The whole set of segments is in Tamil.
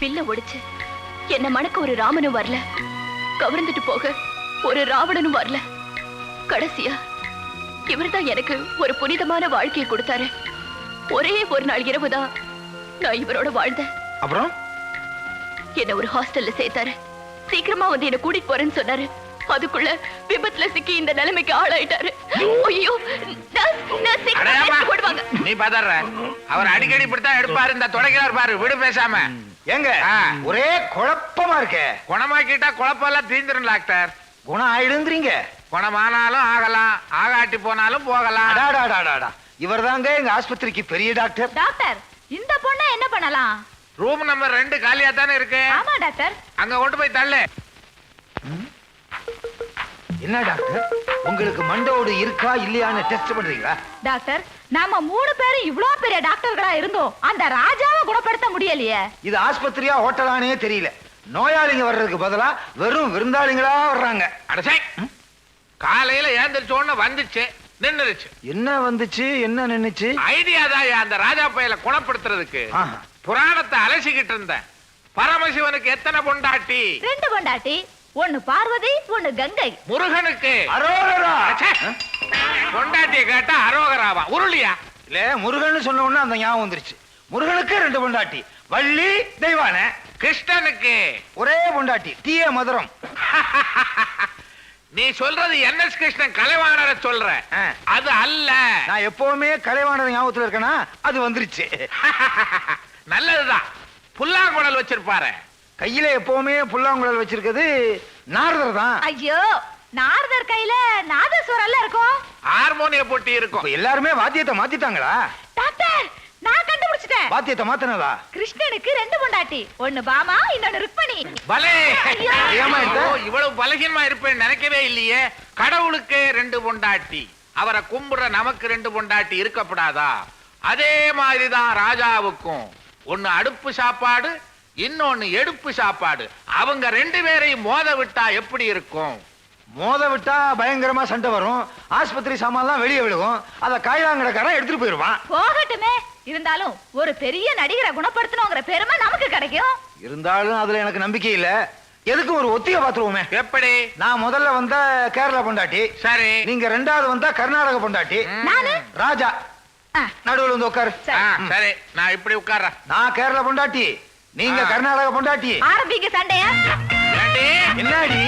வில்ல ஒடிச்சு என்ன மணக்க ஒரு ராமனும் வரல. கவர்ந்துட்டு போக ஒரு ராவணனும் வரல. கடைசியா இவர்தான் எனக்கு ஒரு புனிதமான வாழ்க்கையை கொடுத்தாரு. ஒரே ஒரு நாள் இரவுதான் நான் இவரோட வாழ்ந்தேன். அப்புறம்? என்ன ஒரு ஹாஸ்டல்ல சேர்த்தாரு. சீக்கிரமா வந்து என்ன கூட்டிட்டு போறேன்னு சொன்னாரு. அதுக்குள்ள விபத்துல சிக்கி இந்த நிலைமைக்கு ஆளாயிட்டாரு. ஐயோ நீ பதற. அவர் அடிக்கடி இப்படித்தான் எடுப்பாரு இந்த தொடக்கிறார் பாரு. விடு பேசாம. ஏங்க ஆ. ஒரே குழப்பமா இருக்கே. குணமாக்கிட்டா குழப்பம் தீந்துரும் டாக்டர். குணம் ஆயிடுங்கிறீங்க. குணமானாலும் ஆகலாம் ஆகாட்டி போனாலும் போகலாம். இவர் தாங்க எங்க ஆஸ்பத்திரிக்கு பெரிய டாக்டர். டாக்டர் இந்த பொண்ணை என்ன பண்ணலாம்? ரூம் நம்பர் ரெண்டு காலியா தானே இருக்கு? ஆமா டாக்டர். அங்க கொண்டு போய் தள்ளு. என்ன டாக்டர்? உங்களுக்கு மண்டோடு இருக்கா இல்லையான்னு டெஸ்ட் பண்றீங்களா? டாக்டர் நாம மூணு பேரும் இவ்ளோ பெரிய டாக்டர்களா இருந்தோம். அந்த ராஜாவை குணப்படுத்த முடியலையே. இது ஆஸ்பத்திரியா ஹோட்டலானே தெரியல. நோயாளிங்க வர்றதுக்கு பதிலா வெறும் விருந்தாளிங்களா வர்றாங்க. அடசை காலையில ஏந்திரிச்ச உடனே வந்துச்சு நின்னுருச்சு. என்ன வந்துச்சு? என்ன நின்னுச்சு? ஐடியா தான் அந்த ராஜா பயல குணப்படுத்துறதுக்கு. புராணத்தை அலசிக்கிட்டு இருந்தேன். பரமசிவனுக்கு எத்தனை பொண்டாட்டி? ரெண்டு பொண்டாட்டி. ஒண்ணு பார்வதி ஒண்ணு கங்கை. முருகனுக்கு. அரோகரா. பொண்டாட்டியை கேட்டா அரோகராவா? உருளியா? இல்ல முருகன் சொன்ன உடனே அந்த ஞாபகம் வந்துருச்சு. முருகனுக்கு ரெண்டு பொண்டாட்டி. வள்ளி தெய்வான. கிருஷ்ணனுக்கு. ஒரே பொண்டாட்டி தீய மதுரம். நீ சொல்றது என் எஸ் கிருஷ்ணன் கலைவாணரை சொல்ற. அது அல்ல. நான் எப்பவுமே கலைவாணர் ஞாபகத்துல இருக்கேனா? அது வந்துருச்சு. நல்லதுதான். புல்லாங்குழல் வச்சிருப்பாரு. கையில எப்பவுமே புல்லாங்குழல் வச்சிருக்கிறது நாரதர் தான். ஐயோ நாரதர் கையில நாதஸ்வரம் இருக்கும் ஹார்மோனிய போட்டி இருக்கும். எல்லாருமே வாத்தியத்தை மாத்திட்டாங்களா? டாக்டர் நான் கண்டுபிடிச்சிட்டேன். வாத்தியத்தை மாத்தினதா? கிருஷ்ணனுக்கு ரெண்டு பொண்டாட்டி ஒண்ணு பாமா இன்னொன்னு ருக்மணி. பலே? ஐயோ, இவ்வளவு பலகீனமா இருப்பேன் நினைக்கவே இல்லையே. கடவுளுக்கே ரெண்டு பொண்டாட்டி அவரை கும்பிடுற நமக்கு ரெண்டு பொண்டாட்டி இருக்கப்படாதா? அதே மாதிரிதான் ராஜாவுக்கும். ஒன்னு அடுப்பு சாப்பாடு இன்னொன்னு எடுப்பு சாப்பாடு. அவங்க ரெண்டு பேரையும் மோத விட்டா எப்படி இருக்கும்? மோத விட்டா பயங்கரமா சண்டை வரும். ஆஸ்பத்திரி சாமான்லாம் வெளியே விழுகும். அத காய்லாங்கடக்காரன் எடுத்துட்டு போயிருவான். போகட்டுமே. இருந்தாலும் ஒரு பெரிய நடிகரை குணப்படுத்தணுங்கிற பெருமை நமக்கு கிடைக்கும். இருந்தாலும் அதுல எனக்கு நம்பிக்கை இல்ல. எதுக்கும் ஒரு ஒத்திகை பாத்துருவோமே எப்படி? நான் முதல்ல வந்த கேரளா பொண்டாட்டி. சரி. நீங்க ரெண்டாவது வந்தா கர்நாடக பொண்டாட்டி. நானு? ராஜா. நடுவுல வந்து உட்காரு. சரி. நான் இப்படி உட்கார்றேன். நான் கேரளா பொண்டாட்டி. நீங்க. கர்நாடக பொண்டாட்டி. ஆரம்பிங்க சண்டைய? என்னடி?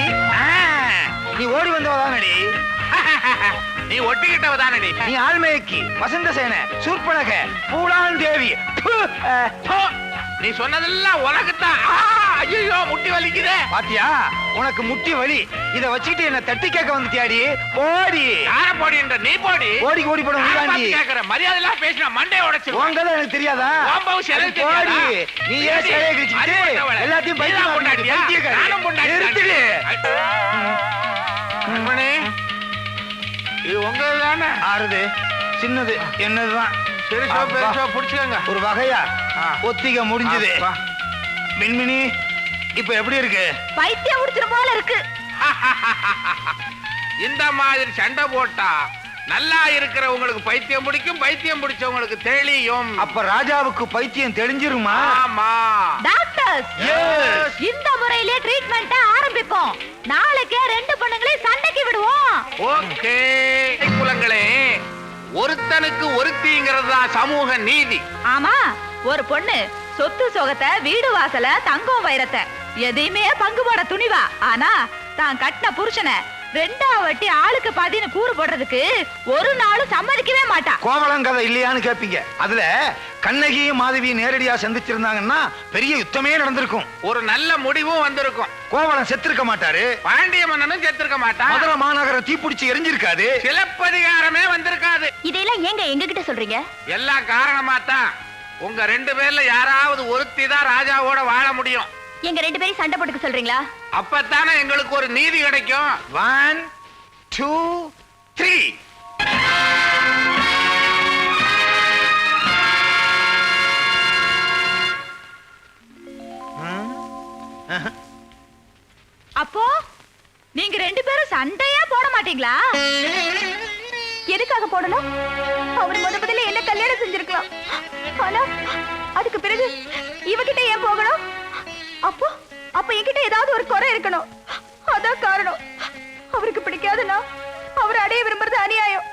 நீ ஓடி வந்தவதானடி? நீ ஒட்டிக்கிட்டவ தானடி நீ ஆள்மேய்க்கு வசந்த சேன சூர்பனக பூலான் தேவி. நீ சொன்னதெல்லாம் உனக்குத்தான். ஐயோ முட்டி வலிக்குதே. பாத்தியா உனக்கு முட்டி வலி இத வச்சுக்கிட்டு என்ன தட்டி கேட்க வந்துட்டியாடி போடி யார போடின்ற நீ போடி ஓடி ஓடி போட முடியாண்டி கேக்குறேன். மரியாதை எல்லாம் பேசினா மண்டையை உடைச்சிருவேன். உங்கதான் எனக்கு தெரியாதா போடி? நீ ஏன் சிலையை கிழிச்சிட்டு. எல்லாத்தையும் பைத்தியம்? பைத்தியக்காரி. நானும் நிறுத்துடி. இது உங்க தானே ஆறுது சின்னது என்னதுதான் பெருசோ. பெருசோ புடிச்சுக்கோங்க ஒரு வகையா. ஒத்திக முடிஞ்சது. மின்மினி இப்ப எப்படி இருக்கு? பைத்தியம் முடிச்சிடும் போல இருக்கு. இந்த மாதிரி சண்டை போட்டா நல்லா இருக்கிறவங்களுக்கு பைத்தியம் பிடிக்கும் பைத்தியம் பிடிச்சவங்களுக்கு தெளியும். அப்ப ராஜாவுக்கு பைத்தியம் தெளிஞ்சிருமா? ஆமா. Doctors Yes. இந்த முறையிலே ட்ரீட்மெண்ட்டை ஆரம்பிப்போம். நாளைக்கே ரெண்டு பொண்ணுங்களையும் சண்டைக்கு விடுவோம். ஓகே. குலங்களே ஒருத்தனுக்கு ஒருத்திங்கிறது தான் சமூக நீதி. ஆமா ஒரு பொண்ணு சொத்து சொகத்தை வீடு வாசல தங்கம் வைரத்தை. எதையுமே பங்கு போட துணிவா? ஆனா தான் கட்டின புருஷனை ரெண்டாவது வட்டி ஆளுக்கு பாதின்னு கூறு போடுறதுக்கு ஒரு நாளும் சம்மதிக்கவே மாட்டா. கோவலன் கதை இல்லையான்னு கேப்பீங்க. அதுல கண்ணகியும் மாதவியும் நேரடியா சந்திச்சிருந்தாங்கன்னா பெரிய யுத்தமே நடந்திருக்கும். ஒரு நல்ல முடிவும் வந்திருக்கும். கோவலன் செத்திருக்க மாட்டாரு. பாண்டிய மன்னனும் செத்திருக்க மாட்டான். மதுரை மாநகரம் தீப்பிடிச்சு எரிஞ்சிருக்காது. சிலப்பதிகாரமே வந்திருக்காது. இதையெல்லாம் ஏங்க எங்க கிட்ட சொல்றீங்க? எல்லாம் காரணமா தான் உங்க ரெண்டு பேர்ல யாராவது ஒருத்தி தான் ராஜாவோட வாழ முடியும். எங்க ரெண்டு பேரும் சண்டை போட்டுக்க சொல்றீங்களா? அப்பத்தானே எங்களுக்கு ஒரு நீதி கிடைக்கும். ஒன் டூ த்ரீ அப்போ நீங்க ரெண்டு பேரும் சண்டையா போட மாட்டீங்களா? எதுக்காக போடணும் அவர் முத முதல்ல என்ன கல்யாணம் செஞ்சிருக்கலாம். ஆனா அதுக்கு பிறகு இவகிட்ட ஏன் போகணும்? அப்போ அப்ப என்கிட்ட ஏதாவது ஒரு குறை இருக்கணும். அதான் காரணம். அவருக்கு பிடிக்காதுன்னா அவர் அடைய விரும்புறது அநியாயம்.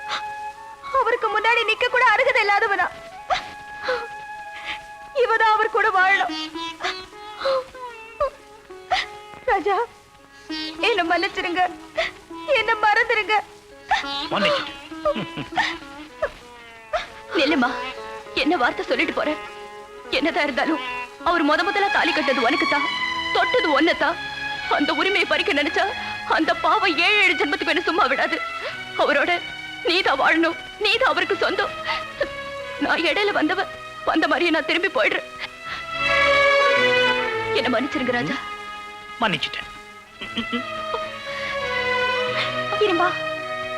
அவருக்கு முன்னாடி நிக்க கூட அருகதை இல்லாதவனா. இவதான் அவர் கூட வாழணும். ராஜா என்ன மன்னிச்சிருங்க. என்ன மறந்துருங்க. நில்லுமா. என்ன வார்த்தை சொல்லிட்டு போற? என்னதான் இருந்தாலும். அவர் முத முதல்ல தாலி கட்டது உனக்கு தான் தொட்டது ஒன்னதான் அந்த உரிமையை பறிக்க நினைச்சா அந்த பாவம் ஏழு ஏழு ஜென்மத்துக்கு என்ன சும்மா விடாது. அவரோட நீதான் வாழணும். நீதான் அவருக்கு சொந்தம். நான் இடையில வந்தவ வந்த மாதிரியே நான் திரும்பி போயிடுறேன். என்ன மன்னிச்சிருங்க ராஜா. மன்னிச்சிட்டேன். இருமா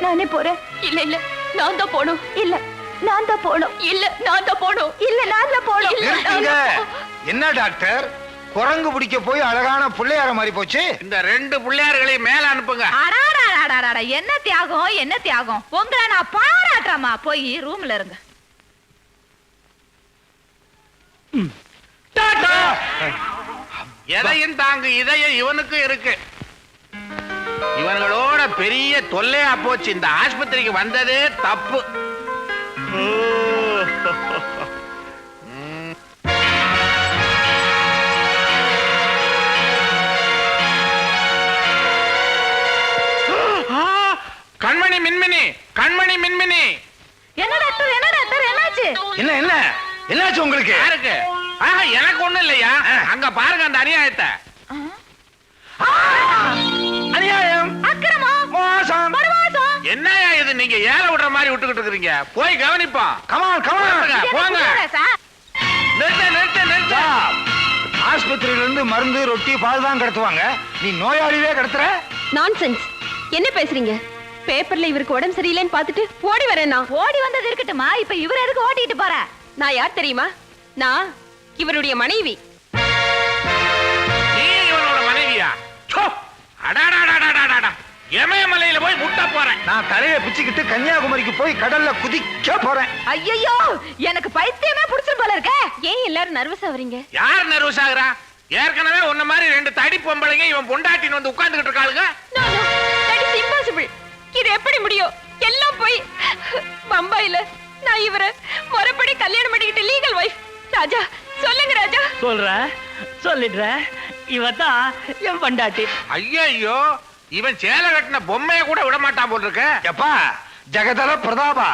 நானே போறேன். இல்ல இல்ல நான் தான் போணும் இல்ல நான் தான் போணும் இல்ல நான் தான் போணும் இல்ல நான் தான் போணும் இல்ல என்ன டாக்டர்? குரங்கு பிடிக்க போய் அழகான பிள்ளையார மாதிரி போச்சு? இந்த ரெண்டு பிள்ளையார்களையும் மேல அனுப்புங்க. அடாடாடாடாடா என்ன தியாகம் என்ன தியாகம்? உங்களை நான் பாராட்டுறேம்மா. போய் ரூம்ல இருங்க. எதையும் தாங்கு இதயம் இவனுக்கும் இருக்கு. இவங்களோட பெரிய தொல்லையா போச்சு. இந்த ஆஸ்பத்திரிக்கு வந்ததே தப்பு. கண்மணி மின்மினி கண்மணி மின்மினி. என்ன டாக்டர் என்ன டாக்டர் என்னாச்சு? என்ன என்ன? என்னாச்சு உங்களுக்கு? யாருக்கு? ஆஹா, எனக்கு ஒண்ணும் இல்லையா? அங்க பாருங்க அந்த அநியாயத்தை. அநியாயம். அக்கிரமம். மோசம். என்னய்யா இது? நீங்க ஏற விடுற மாதிரி விட்டுக்கிட்டு இருக்கீங்க போய் கவனிப்போம். கமான் கமான் போங்க, நிறுத்து நிறுத்து நிறுத்து. ஆஸ்பத்திரியில இருந்து மருந்து ரொட்டி பால் தான் கடத்துவாங்க. நீ நோயாளிவே கடத்துற? நான்சென்ஸ் என்ன பேசுறீங்க? பேப்பர்ல இவருக்கு உடம்பு சரியில்லைன்னு பார்த்துட்டு ஓடி வரேன் நான். ஓடி வந்தது இருக்கட்டுமா இப்ப இவர் எதுக்கு ஓட்டிட்டு போற? நான் யார் தெரியுமா? நான் இவருடைய மனைவி. நீ இவனோட மனைவியா? சோ அடாடாடாடாடாடா எமயமலையில போய் முட்ட போறேன். நான் தலையை பிச்சுக்கிட்டு கன்னியாகுமரிக்கு போய் கடல்ல குதிக்க போறேன். ஐயோ எனக்கு பைத்தியமே புடிச்சிரு போல இருக்க. ஏன் எல்லாரும் நர்வஸ் ஆவறீங்க யார் நர்வஸ் ஆகுறா? ஏற்கனவே உன்ன மாதிரி ரெண்டு தடி பொம்பளைங்க இவன் பொண்டாட்டின்னு வந்து உட்கார்ந்துகிட்டு இருக்காளுங்க. Impossible. இது எப்படி முடியும்? எல்லாம் போய் பம்பாயில நான் இவரை முறைப்படி கல்யாணம் பண்ணிக்கிட்டு லீகல் வைஃப் ராஜா சொல்லுங்க ராஜா. சொல்றேன் சொல்லிடுறேன் இவ தான் என் பண்டாட்டி. ஐயோ இவன் சேலை கட்டின பொம்மைய கூட விட மாட்டான் போல் இருக்க எப்பா ஜெகதல பிரதாபா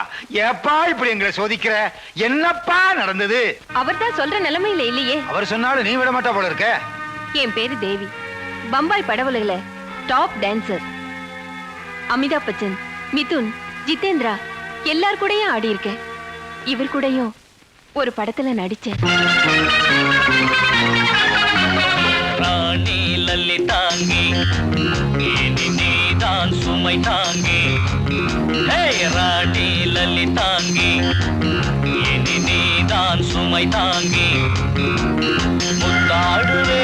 எப்பா இப்படி எங்களை சோதிக்கிற? என்னப்பா நடந்தது? அவர் தான் சொல்ற நிலைமையில இல்லையே. அவர் சொன்னாலும் நீ விட மாட்டா போல இருக்க என் பேரு தேவி. பம்பாய் படவுலகில டாப் டான்சர் அமிதாப் பச்சன் மிதுன் ஜிதேந்திரா எல்லார் கூடயும் ஆடி இருக்கேன். இவர் கூடயும் ஒரு படத்துல நடிச்சேன். ராணி லல்லி தாங்கி நீதான் சுமை தாங்கி. ஹே ராணி லல்லி தாங்கி நீதான் சுமை தாங்கி. முத்தாடுவே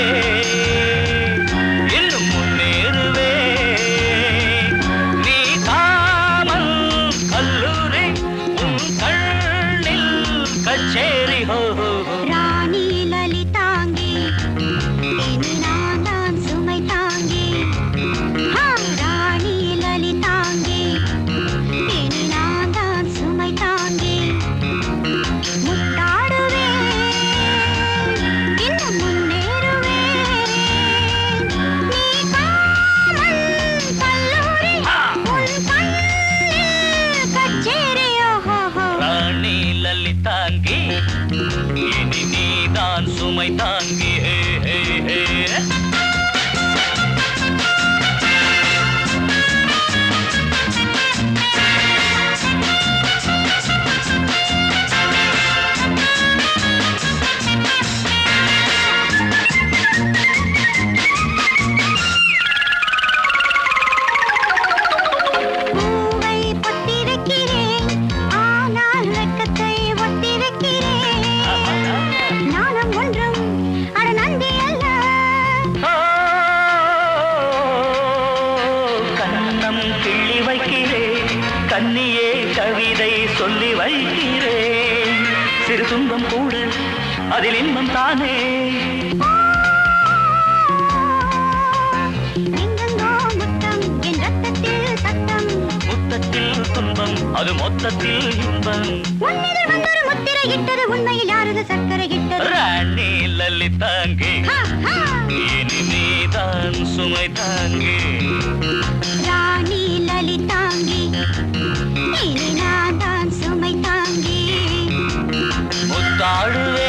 முத்தத்தில் இன்பம் உன்னிதில் வந்தொரு முத்திரை இட்டது உண்மையில் யாரது சர்க்கரை இட்டது? ராணி லலிதாங்கி ஹா, ஹா. இனி நீதான் சுமை தாங்கி. ராணி லலிதாங்கி இனி நான் தான் சுமை தாங்கி. முத்தாடுவே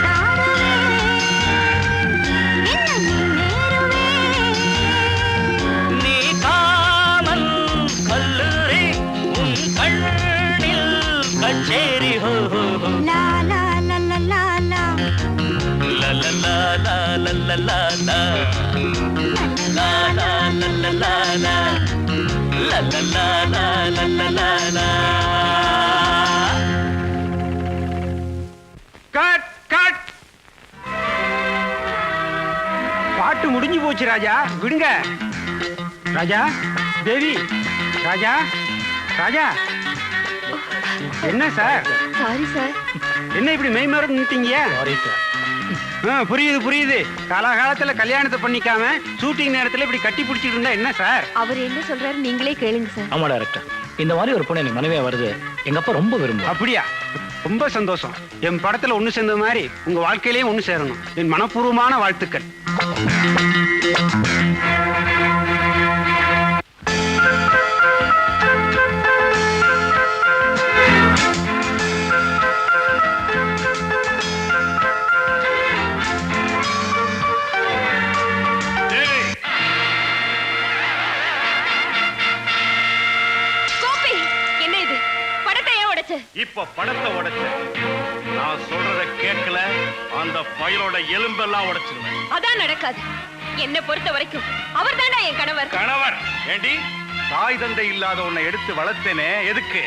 cut cut பாட்டு முடிஞ்சு போச்சு ராஜா. விடுங்க. ராஜா தேவி. ராஜா ராஜா. என்ன சார்? சாரி சார் என்ன இப்படி மெய் மறந்து நின்ட்டீங்க ஆ, புரியுது புரியுது. காலாகாலத்துல கல்யாணத்தை பண்ணிக்காம ஷூட்டிங் நேரத்துல இப்படி கட்டி பிடிச்சிட்டு இருந்தா என்ன சார்? அவர் என்ன சொல்றாரு நீங்களே கேளுங்க சார். ஆமா டைரக்டர் இந்த மாதிரி ஒரு பொண்ணு எனக்கு மனைவியா வருது எங்க அப்பா ரொம்ப விரும்புவார். அப்படியா? ரொம்ப சந்தோஷம். என் படத்துல ஒண்ணு சேர்ந்த மாதிரி உங்க வாழ்க்கையிலயும் ஒண்ணு சேரணும். என் மனப்பூர்வமான வாழ்த்துக்கள். இப்ப படத்தை உடைச்ச. நான் சொல்றத கேட்கல அந்த ஃபைலோட எலும்பெல்லாம் உடைச்சிருவேன். அதான் நடக்காது. என்ன பொறுத்த வரைக்கும் அவர் என் கணவர். கணவர்! ஏண்டி? தாய் தந்தை இல்லாத உன்னை எடுத்து வளர்த்தேனே எதுக்கு?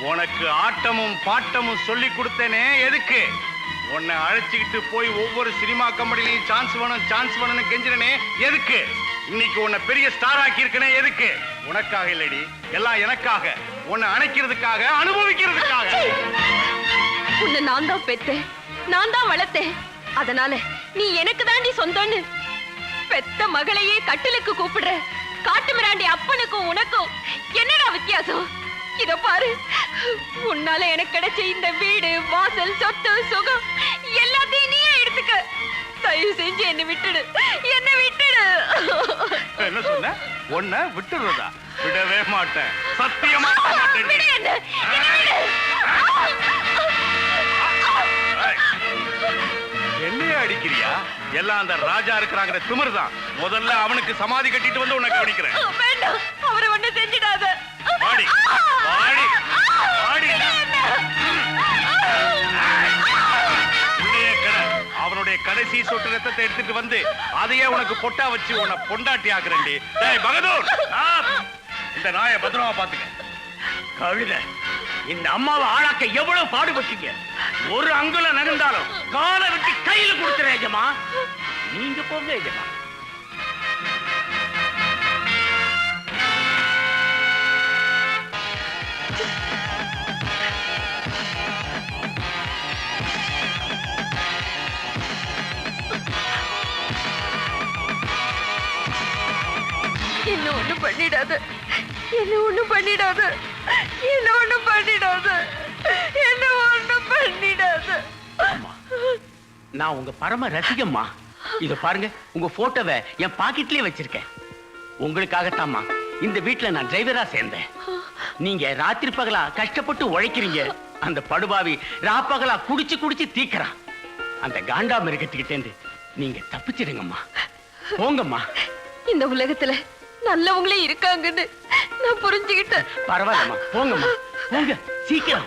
உனக்கு ஆட்டமும் பாட்டமும் சொல்லி கொடுத்தேனே எதுக்கு? உன்னை அழைச்சிக்கிட்டு போய் ஒவ்வொரு சினிமா கம்பெனிலையும் சான்ஸ் வேணும் சான்ஸ் வேணும்னு கெஞ்சிரனே எதுக்கு? இன்னைக்கு உன்னை பெரிய ஸ்டார் ஆக்கி இருக்கனே எதுக்கு? உனக்காக இல்லடி எல்லாம் எனக்காக. உன்னை அணைக்கிறதுக்காக அனுபவிக்கிறதுக்காக. உன்னை நான் தான் பெத்தேன். நான் தான் வளர்த்தேன். அதனால நீ எனக்கு நீ சொந்தம்னு பெத்த மகளையே கட்டிலுக்கு கூப்பிடுற. காட்டு மிராண்டி அப்பனுக்கும் உனக்கும் என்னடா வித்தியாசம்? இத பாரு. உன்னால எனக்கு கிடைச்ச இந்த வீடு வாசல் சொத்து சுகம் எல்லாத்தையும் நீயே எடுத்துக்க. தயவு செஞ்சு என்னை விட்டுடு. என்னை விட்டுடு. என்ன சொன்ன? உன்னை விட்டுறதா விடவே மாட்டேன். சத்தியமா விட என்ன? என்னைய அடிக்கிறியா? எல்லாம் அந்த ராஜா இருக்கிறாங்கிற திமிர்தான். முதல்ல அவனுக்கு சமாதி கட்டிட்டு வந்து உன்னை கவனிக்கிறேன். வேண்டாம். அவரை ஒண்ணு செஞ்சிடாத. வாடி. வாடி. வாடி. உன்னுடைய கடைசி சொட்டு ரத்தத்தை எடுத்துட்டு வந்து அதையே உனக்கு பொட்டா வச்சு உன்னை பொண்டாட்டி ஆக்குறேன்டி. டேய் பகதூர்! இந்த நாயை பத்திரமா பாத்துக்க கவிதை இந்த அம்மாவை ஆளாக்க எவ்வளவு பாடுபட்டீங்க? ஒரு அங்குல நகர்ந்தாலும் காலை விட்டு கையில கொடுத்துறேன் ஏஜமா நீங்க போங்க ஏஜமா ஒண்ணு பண்ணிடாத. என்ன ஒண்ணு பண்ணிடாத. என்ன ஒண்ணு பண்ணிடாத. என்ன ஒண்ணு பண்ணிடாத. நான் உங்க பரம ரசிகம்மா. இத பாருங்க உங்க போட்டோவை என் பாக்கெட்லயே வச்சிருக்கேன். உங்களுக்காகத்தாம்மா இந்த வீட்ல நான் டிரைவரா சேர்ந்தேன். நீங்க ராத்திரி பகலா கஷ்டப்பட்டு உழைக்கிறீங்க. அந்த படுபாவி ராப்பகலா குடிச்சு குடிச்சு தீக்குறான். அந்த காண்டா மிருகத்துக்கிட்டேந்து நீங்க தப்பிச்சிடுங்கம்மா. போங்கம்மா. இந்த உலகத்துல நல்லவங்களே இருக்காங்கன்னு நான் புரிஞ்சுக்கிட்டேன். பரவாயில்லம்மா போங்கம்மா. போங்க சீக்கிரம்.